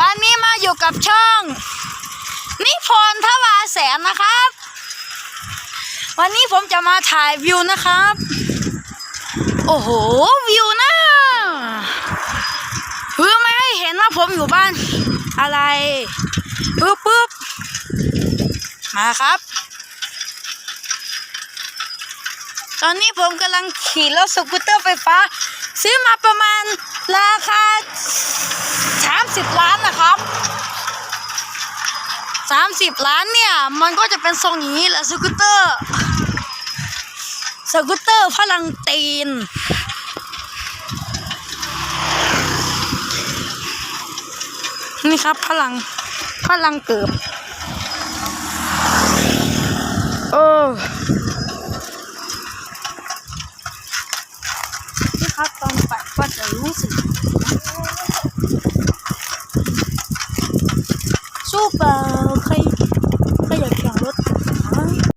วันนี้มาอยู่กับช่องนิพนธ์ทวาแสนนะครับ วันนี้ผมจะมาถ่ายวิวนะครับ โอ้โหวิวนะเพื่อไม่ให้เห็นว่าผมอยู่บ้าน อะไรปึ๊บปึ๊บมาครับ ตอนนี้ผมกำลังขี่รถสกูตเตอร์ไฟฟ้า ซื้อมาประมาณราคา 30ล้านเนี่ย มันก็จะเป็นทรงอย่างนี้แหละสกูตเตอร์ สกูตเตอร์พลังตีนนี่ครับพลังพลังเกือบเออนี่ครับตอนปัดก็จะรู้สึก สู้เปล่าใคร